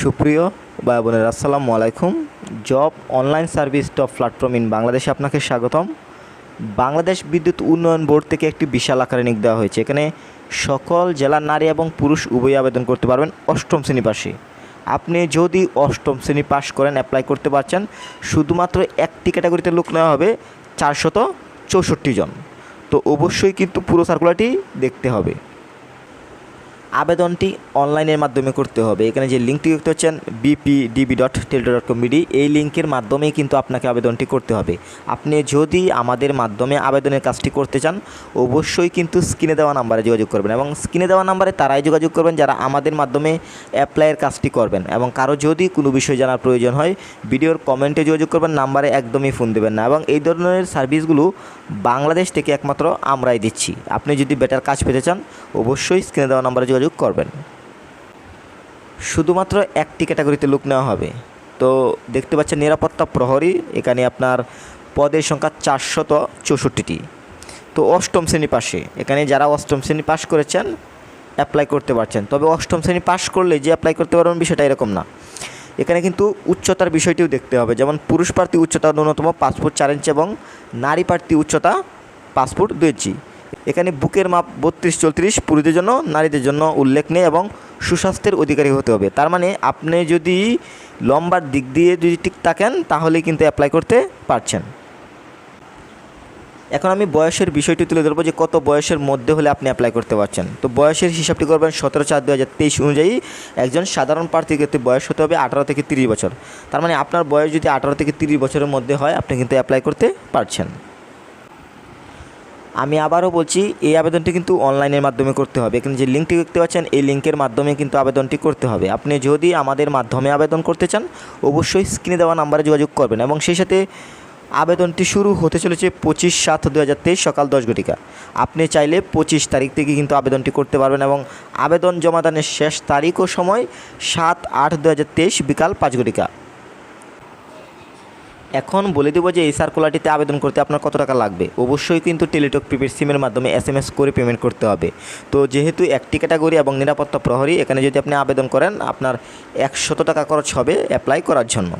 সুপ্রিয় ভাই বোনের, আসসালামু আলাইকুম। Job online service top platform in বাংলাদেশে আপনাকে স্বাগতম। বাংলাদেশ বিদ্যুৎ উন্নয়ন বোর্ড থেকে একটি বিশাল আকারে নিক দেওয়া হয়েছে। এখানে সকল জেলার নারী এবং পুরুষ উভয়ই আবেদন করতে পারবেন অষ্টম শ্রেণি পাশে। আপনি যদি অষ্টম শ্রেণি পাশ করেন অ্যাপ্লাই করতে পারছেন, শুধুমাত্র একটি ক্যাটাগরিতে লোক নেওয়া হবে চারশত চৌষট্টি জন। তো অবশ্যই কিন্তু পুরো সার্কুলারটি দেখতে হবে। আবেদনটি অনলাইনের মাধ্যমে করতে হবে। এখানে যে লিঙ্কটি দেখতে হচ্ছেন BPDB dot teletalk dot com BD এই লিঙ্কের মাধ্যমেই কিন্তু আপনাকে আবেদনটি করতে হবে। আপনি যদি আমাদের মাধ্যমে আবেদনের কাজটি করতে চান, অবশ্যই কিন্তু স্ক্রিনে দেওয়া নাম্বারে যোগাযোগ করবেন এবং স্ক্রিনে দেওয়া নাম্বারে তারাই যোগাযোগ করবেন যারা আমাদের মাধ্যমে অ্যাপ্লাইয়ের কাজটি করবেন এবং কারও যদি কোনো বিষয় জানার প্রয়োজন হয়, ভিডিওর কমেন্টে যোগাযোগ করবেন, নাম্বারে একদমই ফোন দেবেন না এবং এই ধরনের সার্ভিসগুলো বাংলাদেশ থেকে একমাত্র আমরাই দিচ্ছি। আপনি যদি বেটার কাজ পেতে চান, অবশ্যই স্ক্রিনে দেওয়া নাম্বারে যোগাযোগ করবেন। শুধুমাত্র একটি ক্যাটাগরিতে লোক নেওয়া হবে। তো দেখতে পাচ্ছেন নিরাপত্তা প্রহরী, এখানে আপনার পদের সংখ্যা চারশত চৌষট্টিটি। তো অষ্টম শ্রেণি পাশে, এখানে যারা অষ্টম শ্রেণি পাশ করেছেন অ্যাপ্লাই করতে পারছেন। তবে অষ্টম শ্রেণি পাশ করলে যে অ্যাপ্লাই করতে পারবেন বিষয়টা এরকম না। এখানে কিন্তু উচ্চতার বিষয়টিও দেখতে হবে। যেমন পুরুষ প্রার্থী উচ্চতা ন্যূনতম ফুট চার ইঞ্চি এবং নারী প্রার্থী উচ্চতা পাঁচ ফুট দুই ইঞ্চি। এখানে বুকের মাপ বত্রিশ চৌত্রিশ পুরুষদের জন্য, নারীদের জন্য উল্লেখ নেই এবং সুস্বাস্থ্যের অধিকারী হতে হবে। তার মানে আপনি যদি লম্বার দিক দিয়ে যদি ঠিক থাকেন, তাহলে কিন্তু অ্যাপ্লাই করতে পারছেন। এখন আমি বয়সের বিষয়টি তুলে ধরবো যে কত বয়সের মধ্যে হলে আপনি অ্যাপ্লাই করতে পারছেন। তো বয়সের হিসাবটি করবেন সতেরো চার দু হাজার তেইশ অনুযায়ী। একজন সাধারণ প্রার্থীর ক্ষেত্রে বয়স হতে হবে আঠারো থেকে তিরিশ বছর। তার মানে আপনার বয়স যদি আঠারো থেকে তিরিশ বছরের মধ্যে হয়, আপনি কিন্তু অ্যাপ্লাই করতে পারছেন। আমি আবারও বলছি, এই আবেদনটি কিন্তু অনলাইনের মাধ্যমে করতে হবে। এখানে যে লিঙ্কটি দেখতে পাচ্ছেন, এই লিঙ্কের মাধ্যমে কিন্তু আবেদনটি করতে হবে। আপনি যদি আমাদের মাধ্যমে আবেদন করতে চান, অবশ্যই স্ক্রিনে দেওয়া নাম্বারে যোগাযোগ করবেন এবং সেই সাথে আবেদনটি শুরু হতে চলেছে পঁচিশ সাত দু হাজার তেইশ সকাল দশ ঘটিকা। আপনি চাইলে পঁচিশ তারিখ থেকে কিন্তু আবেদনটি করতে পারবেন এবং আবেদন জমাদানের শেষ তারিখ ও সময় সাত আট দু হাজার তেইশ বিকাল পাঁচ ঘটিকা। এখন বলে দেবো যে এই সার্কুলারটিতে আবেদন করতে আপনার কত টাকা লাগবে? অবশ্যই কিন্তু টেলিটক প্রিপেড সিমের মাধ্যমে এস এম এস করে পেমেন্ট করতে হবে। তো যেহেতু একটি ক্যাটাগরি এবং নিরাপত্তা প্রহরী, এখানে যদি আপনি আবেদন করেন, আপনার একশত টাকা খরচ হবে অ্যাপ্লাই করার জন্য।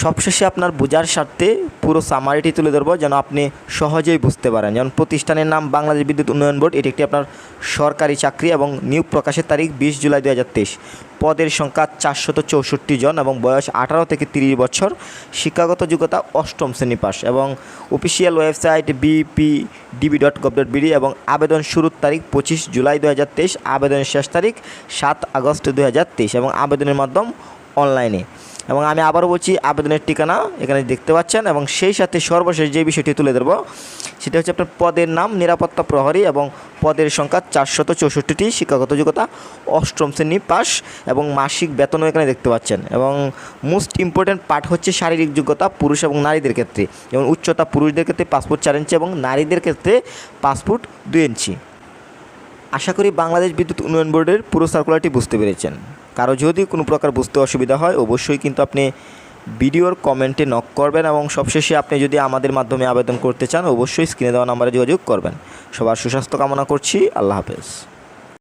সবশেষে আপনার বোঝার স্বার্থে পুরো সামারিটি তুলে ধরবো যেন আপনি সহজেই বুঝতে পারেন। যেমন প্রতিষ্ঠানের নাম বাংলাদেশ বিদ্যুৎ উন্নয়ন বোর্ড, এটি একটি আপনার সরকারি চাকরি এবং নিয়োগ প্রকাশের তারিখ বিশ জুলাই দু হাজার তেইশ। পদের সংখ্যা চারশত চৌষট্টি জন এবং বয়স আঠারো থেকে তিরিশ বছর। শিক্ষাগত যোগ্যতা অষ্টম শ্রেণি পাস এবং official website BP DB dot gov dot BD এবং আবেদন শুরুর তারিখ পঁচিশ জুলাই দু হাজার তেইশ। আবেদনের শেষ তারিখ সাত আগস্ট দু এবং আবেদনের মাধ্যম অনলাইনে এবং আমি আবারও বলছি, আবেদনের ঠিকানা এখানে দেখতে পাচ্ছেন এবং সেই সাথে সর্বশেষ যে বিষয়টি তুলে ধরবো, সেটা হচ্ছে আপনার পদের নাম, নিরাপত্তা প্রহরী এবং পদের সংখ্যা চারশত চৌষট্টিটি, শিক্ষাগত যোগ্যতা অষ্টম শ্রেণি পাস এবং মাসিক বেতনও এখানে দেখতে পাচ্ছেন। এবং মোস্ট ইম্পর্ট্যান্ট পার্ট হচ্ছে শারীরিক যোগ্যতা পুরুষ এবং নারীদের ক্ষেত্রে। যেমন উচ্চতা পুরুষদের ক্ষেত্রে পাসপোর্ট চার ইঞ্চি এবং নারীদের ক্ষেত্রে পাসপোর্ট দুই ইঞ্চি আশা করি বাংলাদেশ বিদ্যুৎ উন্নয়ন বোর্ডের পুরো সার্কুলারটি বুঝতে পেরেছেন। কারও যদি কোনো প্রকার বুঝতে অসুবিধা হয়, অবশ্যই কিন্তু আপনি ভিডিওর কমেন্টে নক করবেন এবং সবশেষে আপনি যদি আমাদের মাধ্যমে আবেদন করতে চান, অবশ্যই স্ক্রিনে দেওয়া নাম্বারে যোগাযোগ করবেন। সবার সুস্বাস্থ্য কামনা করছি। আল্লাহ হাফেজ।